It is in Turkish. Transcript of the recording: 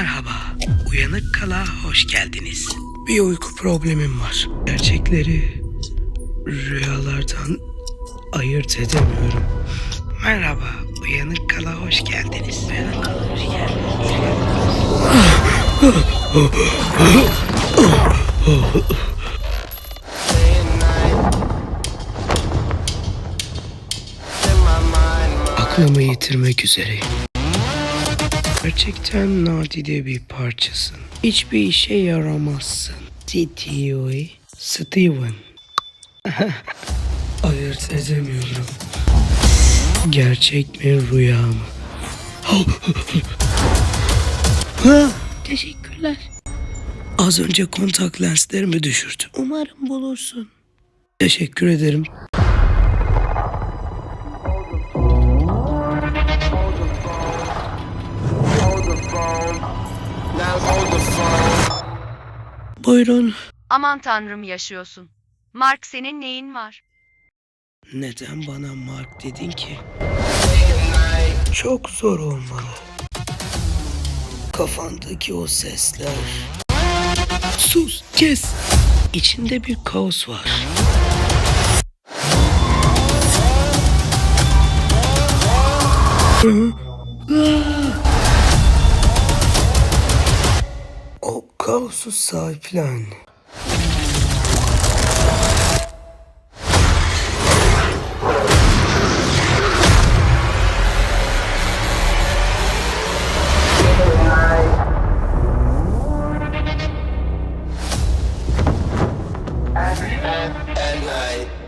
Merhaba, uyanık kala hoş geldiniz. Bir uyku problemim var. Gerçekleri rüyalardan ayırt edemiyorum. Merhaba, uyanık kala hoş geldiniz. Uyanık kala hoş geldiniz. Aklımı yitirmek üzereyim. Gerçekten nadide bir parçasın. Hiçbir işe yaramazsın. Steven. Steven. Ayırt edemiyorum. Gerçek mi rüya mı? Ha, Teşekkürler. Az önce kontak lenslerimi düşürdüm. Umarım bulursun. Teşekkür ederim. Buyurun. Aman tanrım yaşıyorsun. Mark senin neyin var? Neden bana Mark dedin ki? Çok zor olmalı. Kafandaki o sesler. Sus, kes. İçinde bir kaos var. Hı? Ah! kaosu sahiplen. Night.